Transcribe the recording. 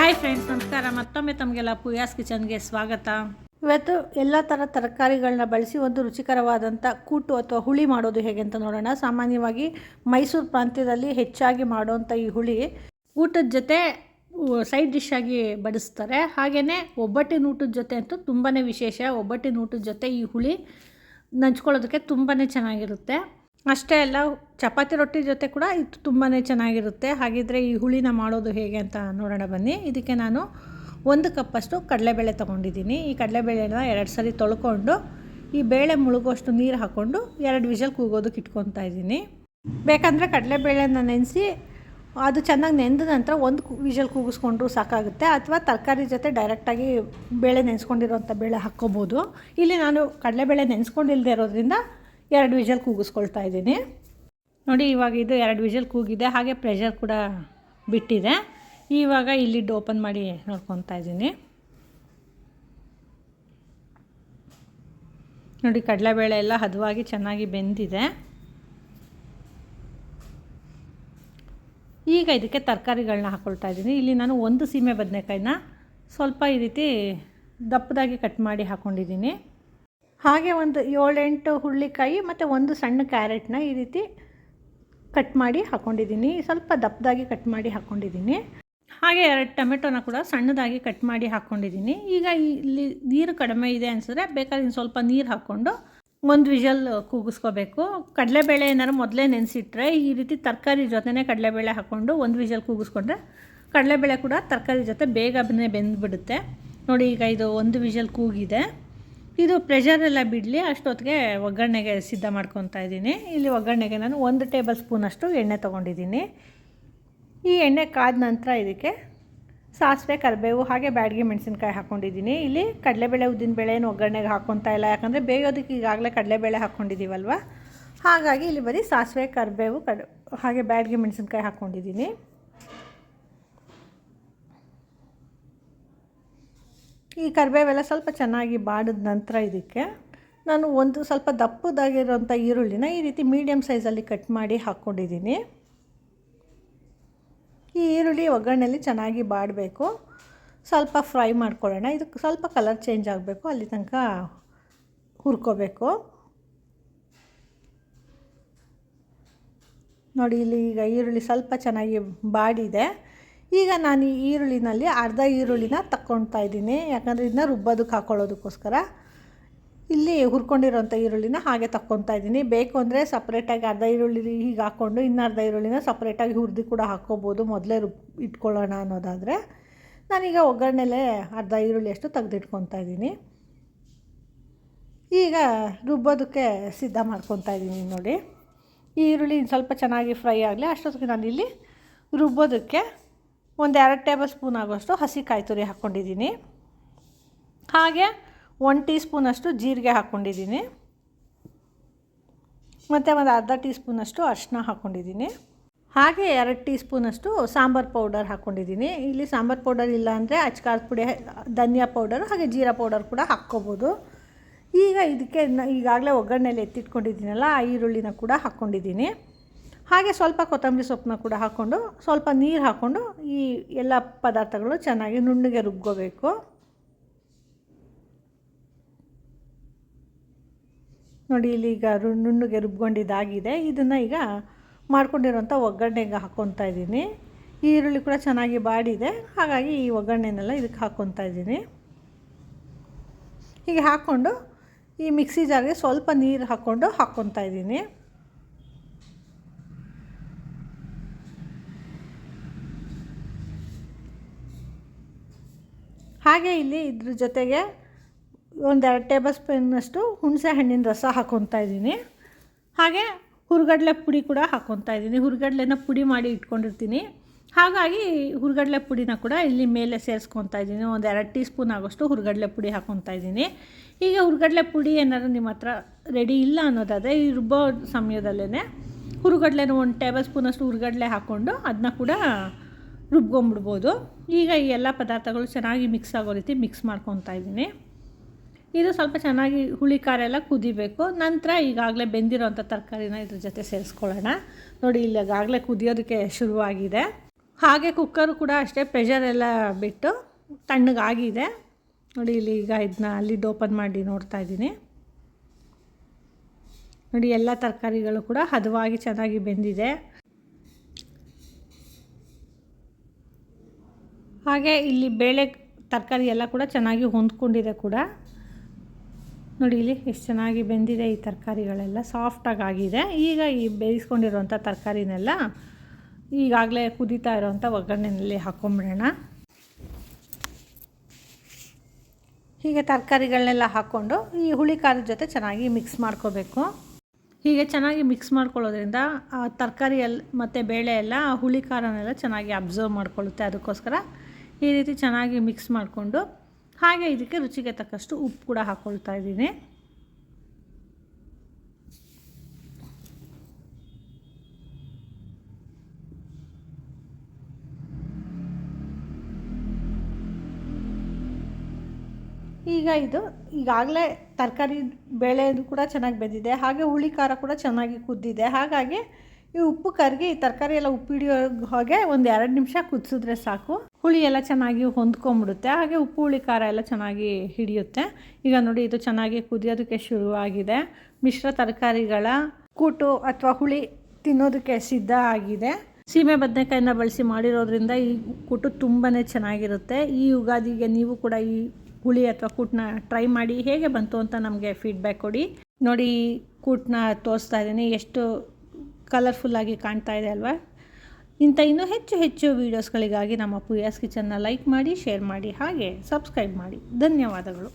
Hi friends ನಮಸ್ಕಾರ. ಮತ್ತೊಮ್ಮೆ ತಮಗೆಲ್ಲ ಪುಯಾಸ್ ಕಿಚನ್ಗೆ ಸ್ವಾಗತ. ಇವತ್ತು ಎಲ್ಲ ಥರ ತರಕಾರಿಗಳನ್ನ ಬಳಸಿ ಒಂದು ರುಚಿಕರವಾದಂಥ ಕೂಟು ಅಥವಾ ಹುಳಿ ಮಾಡೋದು ಹೇಗೆ ಅಂತ ನೋಡೋಣ. ಸಾಮಾನ್ಯವಾಗಿ ಮೈಸೂರು ಪ್ರಾಂತ್ಯದಲ್ಲಿ ಹೆಚ್ಚಾಗಿ ಮಾಡುವಂಥ ಈ ಹುಳಿ ಊಟದ ಜೊತೆ ಸೈಡ್ ಡಿಶ್ ಆಗಿ ಬಡಿಸ್ತಾರೆ. ಹಾಗೆಯೇ ಒಬ್ಬಟ್ಟಿನ ಊಟದ ಜೊತೆ ಅಂತೂ ತುಂಬಾ ವಿಶೇಷ. ಒಬ್ಬಟ್ಟಿನ ಊಟದ ಜೊತೆ ಈ ಹುಳಿ ನಂಚ್ಕೊಳ್ಳೋದಕ್ಕೆ ತುಂಬಾ ಚೆನ್ನಾಗಿರುತ್ತೆ. ಅಷ್ಟೇ ಅಲ್ಲ, ಚಪಾತಿ ರೊಟ್ಟಿ ಜೊತೆ ಕೂಡ ಇದು ತುಂಬಾ ಚೆನ್ನಾಗಿರುತ್ತೆ. ಹಾಗಿದ್ರೆ ಈ ಹುಳಿನ ಮಾಡೋದು ಹೇಗೆ ಅಂತ ನೋಡೋಣ ಬನ್ನಿ. ಇದಕ್ಕೆ ನಾನು ಒಂದು ಕಪ್ಪಷ್ಟು ಕಡಲೆಬೇಳೆ ತೊಗೊಂಡಿದ್ದೀನಿ. ಈ ಕಡಲೆಬೇಳೆನ ಎರಡು ಸರಿ ತೊಳ್ಕೊಂಡು, ಈ ಬೇಳೆ ಮುಳುಗೋಷ್ಟು ನೀರು ಹಾಕ್ಕೊಂಡು ಎರಡು ವಿಷಲ್ ಕೂಗೋದಕ್ಕೆ ಇಟ್ಕೊತಾ ಇದ್ದೀನಿ. ಬೇಕಂದರೆ ಕಡಲೆಬೇಳೆನ ನೆನೆಸಿ, ಅದು ಚೆನ್ನಾಗಿ ನೆಂದ ನಂತರ ಒಂದು ವಿಷಲ್ ಕೂಗಿಸ್ಕೊಂಡ್ರು ಸಾಕಾಗುತ್ತೆ. ಅಥವಾ ತರಕಾರಿ ಜೊತೆ ಡೈರೆಕ್ಟಾಗಿ ಬೇಳೆ ನೆನೆಸ್ಕೊಂಡಿರೋಂಥ ಬೇಳೆ ಹಾಕ್ಕೋಬೋದು. ಇಲ್ಲಿ ನಾನು ಕಡಲೆಬೇಳೆ ನೆನೆಸ್ಕೊಂಡಿಲ್ಲದೆ ಇರೋದ್ರಿಂದ ಎರಡು ವಿಷಲ್ ಕೂಗಿಸ್ಕೊಳ್ತಾ ಇದ್ದೀನಿ. ನೋಡಿ, ಇವಾಗ ಇದು ಎರಡು ವಿಷಲ್ ಕೂಗಿದೆ, ಹಾಗೆ ಪ್ರೆಷರ್ ಕೂಡ ಬಿಟ್ಟಿದೆ. ಇವಾಗ ಇಲ್ಲಿ ಓಪನ್ ಮಾಡಿ ನೋಡ್ಕೊತಾ ಇದ್ದೀನಿ. ನೋಡಿ, ಕಡಲೆಬೇಳೆ ಎಲ್ಲ ಹದವಾಗಿ ಚೆನ್ನಾಗಿ ಬೆಂದಿದೆ. ಈಗ ಇದಕ್ಕೆ ತರಕಾರಿಗಳನ್ನ ಹಾಕ್ಕೊಳ್ತಾ ಇದ್ದೀನಿ. ಇಲ್ಲಿ ನಾನು ಒಂದು ಸೀಮೆ ಬದನೆಕಾಯಿನ ಸ್ವಲ್ಪ ಈ ರೀತಿ ದಪ್ಪದಾಗಿ ಕಟ್ ಮಾಡಿ ಹಾಕ್ಕೊಂಡಿದ್ದೀನಿ ಹಾಗೆ ಒಂದು ಏಳೆಂಟು ಹುರುಳಿಕಾಯಿ ಮತ್ತು ಒಂದು ಸಣ್ಣ ಕ್ಯಾರೆಟ್ನ ಈ ರೀತಿ ಕಟ್ ಮಾಡಿ ಹಾಕ್ಕೊಂಡಿದ್ದೀನಿ ಸ್ವಲ್ಪ ದಪ್ಪದಾಗಿ ಕಟ್ ಮಾಡಿ ಹಾಕ್ಕೊಂಡಿದ್ದೀನಿ ಹಾಗೆ ಎರಡು ಟೊಮೆಟೊನ ಕೂಡ ಸಣ್ಣದಾಗಿ ಕಟ್ ಮಾಡಿ ಹಾಕ್ಕೊಂಡಿದ್ದೀನಿ ಈಗ ಇಲ್ಲಿ ನೀರು ಕಡಿಮೆ ಇದೆ ಅನಿಸಿದ್ರೆ ಬೇಕಾದ್ರೆ ಸ್ವಲ್ಪ ನೀರು ಹಾಕ್ಕೊಂಡು ಒಂದು ವಿಷಲ್ ಕೂಗಿಸ್ಕೋಬೇಕು. ಕಡಲೆಬೇಳೆ ಏನಾದ್ರು ಮೊದಲೇ ನೆನೆಸಿಟ್ರೆ ಈ ರೀತಿ ತರಕಾರಿ ಜೊತೆನೇ ಕಡಲೆಬೇಳೆ ಹಾಕ್ಕೊಂಡು ಒಂದು ವಿಷಲ್ ಕೂಗಿಸ್ಕೊಂಡ್ರೆ ಕಡಲೆಬೇಳೆ ಕೂಡ ತರಕಾರಿ ಜೊತೆ ಬೇಗನೆ ಬೆಂದುಬಿಡುತ್ತೆ. ನೋಡಿ ಈಗ ಇದು ಒಂದು ವಿಷಲ್ ಕೂಗಿದೆ. ಇದು ಪ್ರೆಷರೆಲ್ಲ ಬಿಡಲಿ, ಅಷ್ಟೊತ್ತಿಗೆ ಒಗ್ಗರಣೆಗೆ ಸಿದ್ಧ ಮಾಡ್ಕೊತಾ ಇದ್ದೀನಿ. ಇಲ್ಲಿ ಒಗ್ಗರಣೆಗೆ ನಾನು ಒಂದು ಟೇಬಲ್ ಸ್ಪೂನಷ್ಟು ಎಣ್ಣೆ ತೊಗೊಂಡಿದ್ದೀನಿ. ಈ ಎಣ್ಣೆ ಕಾದ ನಂತರ ಇದಕ್ಕೆ ಸಾಸಿವೆ, ಕರಿಬೇವು ಹಾಗೆ ಬ್ಯಾಡಗಿ ಮೆಣಸಿನ್ಕಾಯಿ ಹಾಕ್ಕೊಂಡಿದ್ದೀನಿ ಇಲ್ಲಿ ಕಡಲೆಬೇಳೆ ಉದ್ದಿನಬೇಳೆ ಏನು ಒಗ್ಗರಣೆಗೆ ಹಾಕ್ಕೊತಾ ಇಲ್ಲ, ಯಾಕಂದರೆ ಬೇಯೋದಕ್ಕೆ ಈಗಾಗಲೇ ಕಡಲೆಬೇಳೆ ಹಾಕ್ಕೊಂಡಿದ್ದೀವಲ್ವ ಹಾಗಾಗಿ ಇಲ್ಲಿ ಬರೀ ಸಾಸಿವೆ, ಕರಿಬೇವು, ಕಡ್ ಹಾಗೆ ಬ್ಯಾಡಗಿ ಮೆಣಸಿನ್ಕಾಯಿ ಹಾಕ್ಕೊಂಡಿದ್ದೀನಿ ಈ ಕರಿಬೇವೆಲ್ಲ ಸ್ವಲ್ಪ ಚೆನ್ನಾಗಿ ಬಾಡಿದ ನಂತರ ಇದಕ್ಕೆ ನಾನು ಒಂದು ಸ್ವಲ್ಪ ದಪ್ಪದಾಗಿರೋಂಥ ಈರುಳ್ಳಿನ ಈ ರೀತಿ ಮೀಡಿಯಮ್ ಸೈಜಲ್ಲಿ ಕಟ್ ಮಾಡಿ ಹಾಕ್ಕೊಂಡಿದ್ದೀನಿ. ಈ ಈರುಳ್ಳಿ ಒಗ್ಗರಣೆಯಲ್ಲಿ ಚೆನ್ನಾಗಿ ಬಾಡಬೇಕು. ಸ್ವಲ್ಪ ಫ್ರೈ ಮಾಡ್ಕೊಳ್ಳೋಣ. ಇದಕ್ಕೆ ಸ್ವಲ್ಪ ಕಲರ್ ಚೇಂಜ್ ಆಗಬೇಕು. ಅಲ್ಲಿ ತನಕ ಹುರ್ಕೋಬೇಕು. ನೋಡಿ, ಇಲ್ಲಿ ಈಗ ಈರುಳ್ಳಿ ಸ್ವಲ್ಪ ಚೆನ್ನಾಗಿ ಬಾಡಿದೆ. ಈಗ ನಾನು ಈ ಈರುಳ್ಳಿನಲ್ಲಿ ಅರ್ಧ ಈರುಳ್ಳಿನ ತಕ್ಕೊಳ್ತಾ ಇದ್ದೀನಿ. ಯಾಕಂದರೆ ಇದನ್ನ ರುಬ್ಬೋದಕ್ಕೆ ಹಾಕ್ಕೊಳ್ಳೋದಕ್ಕೋಸ್ಕರ ಇಲ್ಲಿ ಹುರ್ಕೊಂಡಿರೋಂಥ ಈರುಳ್ಳಿನ ಹಾಗೆ ತಕ್ಕೊತಾ ಇದ್ದೀನಿ. ಬೇಕು ಅಂದರೆ ಸಪ್ರೇಟಾಗಿ ಅರ್ಧ ಈರುಳ್ಳಿ ಹೀಗೆ ಹಾಕ್ಕೊಂಡು ಇನ್ನು ಅರ್ಧ ಈರುಳ್ಳಿನ ಸಪ್ರೇಟಾಗಿ ಹುರಿದು ಕೂಡ ಹಾಕ್ಕೋಬೋದು. ಮೊದಲೇ ರುಬ್ ಇಟ್ಕೊಳ್ಳೋಣ ಅನ್ನೋದಾದರೆ. ನಾನೀಗ ಒಗ್ಗರಣೆಲೇ ಅರ್ಧ ಈರುಳ್ಳಿ ಅಷ್ಟು ತೆಗೆದಿಟ್ಕೊತಾ ಇದ್ದೀನಿ. ಈಗ ರುಬ್ಬೋದಕ್ಕೆ ಸಿದ್ಧ ಮಾಡ್ಕೊತಾ ಇದ್ದೀನಿ ನೋಡಿ. ಈ ಈರುಳ್ಳಿ ಸ್ವಲ್ಪ ಚೆನ್ನಾಗಿ ಫ್ರೈ ಆಗಲಿ, ಅಷ್ಟೊತ್ತಿಗೆ ನಾನಿಲ್ಲಿ ರುಬ್ಬೋದಕ್ಕೆ ಒಂದು ಎರಡು ಟೇಬಲ್ ಸ್ಪೂನ್ ಆಗೋಷ್ಟು ಹಸಿ ಕಾಯಿ ತುರಿ ಹಾಕ್ಕೊಂಡಿದ್ದೀನಿ. ಹಾಗೆ ಒನ್ ಟೀ ಸ್ಪೂನಷ್ಟು ಜೀರಿಗೆ ಹಾಕ್ಕೊಂಡಿದ್ದೀನಿ. ಮತ್ತು ಒಂದು ಅರ್ಧ ಟೀ ಸ್ಪೂನಷ್ಟು ಅರಿಶಿನ ಹಾಕ್ಕೊಂಡಿದ್ದೀನಿ. ಹಾಗೆ ಎರಡು ಟೀ ಸ್ಪೂನಷ್ಟು ಸಾಂಬಾರು ಪೌಡರ್ ಹಾಕ್ಕೊಂಡಿದ್ದೀನಿ. ಇಲ್ಲಿ ಸಾಂಬಾರು ಪೌಡರ್ ಇಲ್ಲ ಅಂದರೆ ಅಚ್ಕಾರದ ಪುಡಿ, ಧನಿಯಾ ಪೌಡರ್ ಹಾಗೆ ಜೀರಾ ಪೌಡರ್ ಕೂಡ ಹಾಕ್ಕೋಬೋದು. ಈಗ ಇದಕ್ಕೆ ಈಗಾಗಲೇ ಒಗ್ಗರಣೆಯಲ್ಲಿ ಎತ್ತಿಟ್ಕೊಂಡಿದ್ದೀನಲ್ಲ, ಆ ಈರುಳ್ಳಿನ ಕೂಡ ಹಾಕ್ಕೊಂಡಿದ್ದೀನಿ. ಹಾಗೆ ಸ್ವಲ್ಪ ಕೊತ್ತಂಬರಿ ಸೊಪ್ಪನ್ನ ಕೂಡ ಹಾಕ್ಕೊಂಡು ಸ್ವಲ್ಪ ನೀರು ಹಾಕ್ಕೊಂಡು ಈ ಎಲ್ಲ ಪದಾರ್ಥಗಳು ಚೆನ್ನಾಗಿ ನುಣ್ಣಗೆ ರುಬ್ಕೋಬೇಕು. ನೋಡಿ ಇಲ್ಲಿ ಈಗ ರು ನುಣ್ಣಗೆ ರುಬ್ಕೊಂಡಿದ್ದಾಗಿದೆ. ಇದನ್ನು ಈಗ ಮಾಡ್ಕೊಂಡಿರೋಂಥ ಒಗ್ಗರಣೆಗೆ ಹಾಕ್ಕೊತಾ ಇದ್ದೀನಿ. ಈರುಳ್ಳಿ ಕೂಡ ಚೆನ್ನಾಗಿ ಬಾಡಿದೆ. ಹಾಗಾಗಿ ಈ ಒಗ್ಗರಣೆನೆಲ್ಲ ಇದಕ್ಕೆ ಹಾಕ್ಕೊತಾ ಇದ್ದೀನಿ. ಹೀಗೆ ಹಾಕ್ಕೊಂಡು ಈ ಮಿಕ್ಸಿ ಜಾರ್ಗೆ ಸ್ವಲ್ಪ ನೀರು ಹಾಕ್ಕೊಂಡು ಹಾಕ್ಕೊತಾ ಇದ್ದೀನಿ. ಹಾಗೆ ಇಲ್ಲಿ ಇದ್ರ ಜೊತೆಗೆ ಒಂದೆರಡು ಟೇಬಲ್ ಸ್ಪೂನ್ನಷ್ಟು ಹುಣಸೆ ಹಣ್ಣಿನ ರಸ ಹಾಕ್ಕೊತಾ ಇದ್ದೀನಿ. ಹಾಗೆ ಹುರ್ಗಡ್ಲೆ ಪುಡಿ ಕೂಡ ಹಾಕ್ಕೊತಾ ಇದ್ದೀನಿ. ಹುರ್ಗಡ್ಲೆನ ಪುಡಿ ಮಾಡಿ ಇಟ್ಕೊಂಡಿರ್ತೀನಿ. ಹಾಗಾಗಿ ಹುರ್ಗಡ್ಲೆ ಪುಡಿನ ಕೂಡ ಇಲ್ಲಿ ಮೇಲೆ ಸೇರಿಸ್ಕೊತಾ ಇದ್ದೀನಿ. ಒಂದು ಎರಡು ಟೀ ಸ್ಪೂನ್ ಆಗೋಷ್ಟು ಹುರ್ಗಡ್ಲೆ ಪುಡಿ ಹಾಕ್ಕೊತಾ ಇದ್ದೀನಿ. ಈಗ ಹುರ್ಗಡ್ಲೆ ಪುಡಿ ಏನಾದ್ರು ನಿಮ್ಮ ಹತ್ರ ರೆಡಿ ಇಲ್ಲ ಅನ್ನೋದಾದರೆ ಈ ರುಬ್ಬೋ ಸಮಯದಲ್ಲೇ ಹುರ್ಗಡ್ಲೆನ ಒಂದು ಟೇಬಲ್ ಸ್ಪೂನಷ್ಟು ಹುರ್ಗಡ್ಲೆ ಹಾಕ್ಕೊಂಡು ಅದನ್ನ ಕೂಡ ರುಬ್ಕೊಂಬಿಡ್ಬೋದು. ಈಗ ಈ ಎಲ್ಲ ಪದಾರ್ಥಗಳು ಚೆನ್ನಾಗಿ ಮಿಕ್ಸ್ ಆಗೋ ರೀತಿ ಮಿಕ್ಸ್ ಮಾಡ್ಕೊತಾ ಇದ್ದೀನಿ. ಇದು ಸ್ವಲ್ಪ ಚೆನ್ನಾಗಿ ಹುಳಿ, ಖಾರ ಎಲ್ಲ ಕುದಿಬೇಕು. ನಂತರ ಈಗಾಗಲೇ ಬೆಂದಿರೋಂಥ ತರಕಾರಿನ ಇದ್ರ ಜೊತೆ ಸೇರಿಸ್ಕೊಳ್ಳೋಣ. ನೋಡಿ, ಇಲ್ಲಿ ಈಗಾಗಲೇ ಕುದಿಯೋದಕ್ಕೆ ಶುರುವಾಗಿದೆ. ಹಾಗೆ ಕುಕ್ಕರು ಕೂಡ ಅಷ್ಟೇ ಪ್ರೆಷರ್ ಎಲ್ಲ ಬಿಟ್ಟು ತಣ್ಣಗಾಗಿದೆ. ನೋಡಿ, ಇಲ್ಲಿ ಈಗ ಇದನ್ನ ಅಲ್ಲಿದ್ದು ಓಪನ್ ಮಾಡಿ ನೋಡ್ತಾ ಇದ್ದೀನಿ. ನೋಡಿ, ಎಲ್ಲ ತರಕಾರಿಗಳು ಕೂಡ ಹದವಾಗಿ ಚೆನ್ನಾಗಿ ಬೆಂದಿದೆ. ಹಾಗೆ ಇಲ್ಲಿ ಬೇಳೆ ತರಕಾರಿ ಎಲ್ಲ ಕೂಡ ಚೆನ್ನಾಗಿ ಹೊಂದ್ಕೊಂಡಿದೆ ಕೂಡ. ನೋಡಿ ಇಲ್ಲಿ ಎಷ್ಟು ಚೆನ್ನಾಗಿ ಬೆಂದಿದೆ ಈ ತರಕಾರಿಗಳೆಲ್ಲ. ಸಾಫ್ಟಾಗಿ ಆಗಿದೆ. ಈಗ ಈ ಬೇಯಿಸ್ಕೊಂಡಿರೋಂಥ ತರಕಾರಿನೆಲ್ಲ ಈಗಾಗಲೇ ಕುದೀತಾ ಇರೋವಂಥ ಒಗ್ಗರಣೆಯಲ್ಲಿ ಹಾಕ್ಕೊಂಬಿಡೋಣ ಹೀಗೆ ತರಕಾರಿಗಳನ್ನೆಲ್ಲ ಹಾಕ್ಕೊಂಡು ಈ ಹುಳಿ ಖಾರದ ಜೊತೆ ಚೆನ್ನಾಗಿ ಮಿಕ್ಸ್ ಮಾಡ್ಕೋಬೇಕು. ಹೀಗೆ ಚೆನ್ನಾಗಿ ಮಿಕ್ಸ್ ಮಾಡ್ಕೊಳ್ಳೋದ್ರಿಂದ ತರಕಾರಿ ಎಲ್ಲ ಮತ್ತು ಬೇಳೆ ಎಲ್ಲ ಹುಳಿ ಖಾರನೆಲ್ಲ ಚೆನ್ನಾಗಿ ಅಬ್ಸರ್ವ್ ಮಾಡ್ಕೊಳ್ಳುತ್ತೆ. ಅದಕ್ಕೋಸ್ಕರ ಈ ರೀತಿ ಚೆನ್ನಾಗಿ ಮಿಕ್ಸ್ ಮಾಡಿಕೊಂಡು ಹಾಗೆ ಇದಕ್ಕೆ ರುಚಿಗೆ ತಕ್ಕಷ್ಟು ಉಪ್ಪು ಕೂಡ ಹಾಕ್ಕೊಳ್ತಾ ಇದ್ದೀನಿ. ಈಗ ಇದು ಈಗಾಗಲೇ ತರಕಾರಿ ಬೇಳೆದು ಕೂಡ ಚೆನ್ನಾಗಿ ಬೆಂದಿದೆ, ಹಾಗೆ ಹುಳಿ ಖಾರ ಕೂಡ ಚೆನ್ನಾಗಿ ಕುದ್ದಿದೆ, ಹಾಗಾಗಿ ಈ ಉಪ್ಪು ಕರಗಿ ತರಕಾರಿ ಎಲ್ಲ ಉಪ್ಪು ಹಿಡಿಯೋ ಹಾಗೆ ಒಂದು ಎರಡು ನಿಮಿಷ ಕುದಿಸಿದ್ರೆ ಸಾಕು. ಹುಳಿ ಎಲ್ಲ ಚೆನ್ನಾಗಿ ಹೊಂದ್ಕೊಂಬಿಡುತ್ತೆ. ಹಾಗೆ ಉಪ್ಪು, ಹುಳಿ, ಖಾರ ಎಲ್ಲ ಚೆನ್ನಾಗಿ ಹಿಡಿಯುತ್ತೆ. ಈಗ ನೋಡಿ, ಇದು ಚೆನ್ನಾಗಿ ಕುದಿಯೋದಕ್ಕೆ ಶುರುವಾಗಿದೆ. ಮಿಶ್ರ ತರಕಾರಿಗಳ ಕೂಟು ಅಥವಾ ಹುಳಿ ತಿನ್ನೋದಕ್ಕೆ ಸಿದ್ಧ ಆಗಿದೆ. ಸೀಮೆ ಬದನೆಕಾಯಿನ ಬಳಸಿ ಮಾಡಿರೋದ್ರಿಂದ ಈ ಕೂಟು ತುಂಬಾ ಚೆನ್ನಾಗಿರುತ್ತೆ. ಈ ಯುಗಾದಿಗೆ ನೀವು ಕೂಡ ಈ ಹುಳಿ ಅಥವಾ ಕೂಟನ್ನ ಟ್ರೈ ಮಾಡಿ ಹೇಗೆ ಬಂತು ಅಂತ ನಮಗೆ ಫೀಡ್ಬ್ಯಾಕ್ ಕೊಡಿ. ನೋಡಿ, ಕೂಟ್ನ ತೋರಿಸ್ತಾ ಇದ್ದೀನಿ. ಎಷ್ಟು ಕಲರ್ಫುಲ್ಲಾಗಿ ಕಾಣ್ತಾ ಇದೆ ಅಲ್ವಾ? ಇಂಥ ಇನ್ನೂ ಹೆಚ್ಚು ಹೆಚ್ಚು ವೀಡಿಯೋಸ್ಗಳಿಗಾಗಿ ನಮ್ಮ ಪುಯಾಸ್ ಕಿಚನ್ನ ಲೈಕ್ ಮಾಡಿ ಶೇರ್ ಮಾಡಿ, ಹಾಗೆ ಸಬ್ಸ್ಕ್ರೈಬ್ ಮಾಡಿ. ಧನ್ಯವಾದಗಳು.